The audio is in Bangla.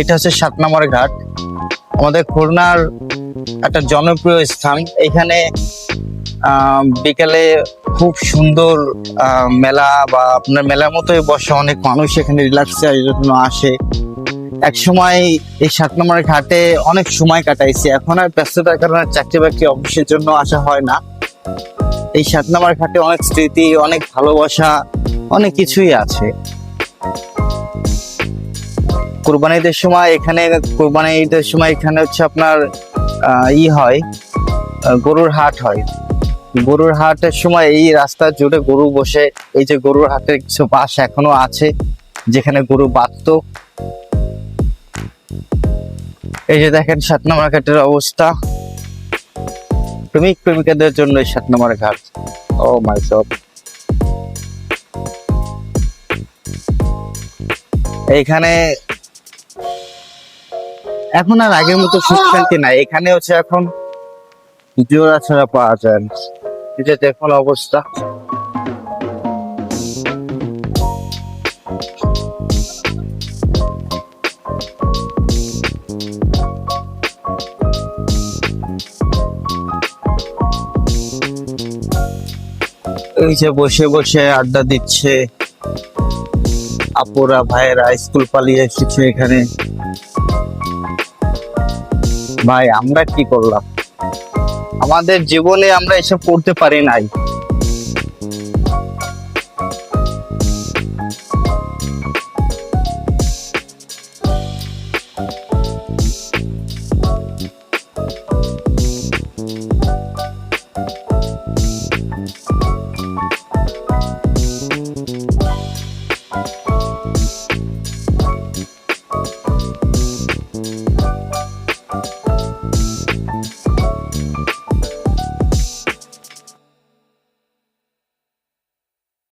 এটা হচ্ছে সাত নম্বর ঘাট। আমাদের খুলনার একটা জনপ্রিয় স্থান। এখানে বিকেলে খুব সুন্দর মেলা বা আপনার মেলার মতোই বসে অনেক মানুষ এখানে রিল্যাক্সের জন্য আসে। এক সময় এই সাত নম্বর ঘাটে অনেক সময় কাটাইছি। এখন আর ব্যস্ততার কারণে চাকরি বাকরি অফিসের জন্য আসা হয় না। এই সাত নম্বর ঘাটে অনেক স্মৃতি, অনেক ভালোবাসা, অনেক কিছুই আছে। কোরবানি ঈদের সময় এখানে কোরবানি ঈদের সময় এখানে হচ্ছে আপনার ই হয় গরুর হাট হয়। গরুর হাটের সময় এই রাস্তা জুড়ে গরু বসে, এই যে গরুর হাটের কিছু পাশ এখনও আছে, যেখানে গরু বাঁধতো। এই যে দেখেন সাত নম্বর ঘাটের অবস্থা। প্রেমিক প্রেমিকাদের জন্য এই সাত নম্বর ঘাট। ও মাই গড এইখানে এখন আর আগের মতো সুখ শান্তি নাই। এখানে হচ্ছে এখন জোড়া ছাড়া পাওয়া যায়। এই দেখুন অবস্থা। এই যে বসে বসে আড্ডা দিচ্ছে। আপুরা, ভাইয়েরা, স্কুল পালিয়ে এসেছে এখানে। ভাই আমরা কি করলাম? আমাদের জীবনে আমরা এসব করতে পারি নাই।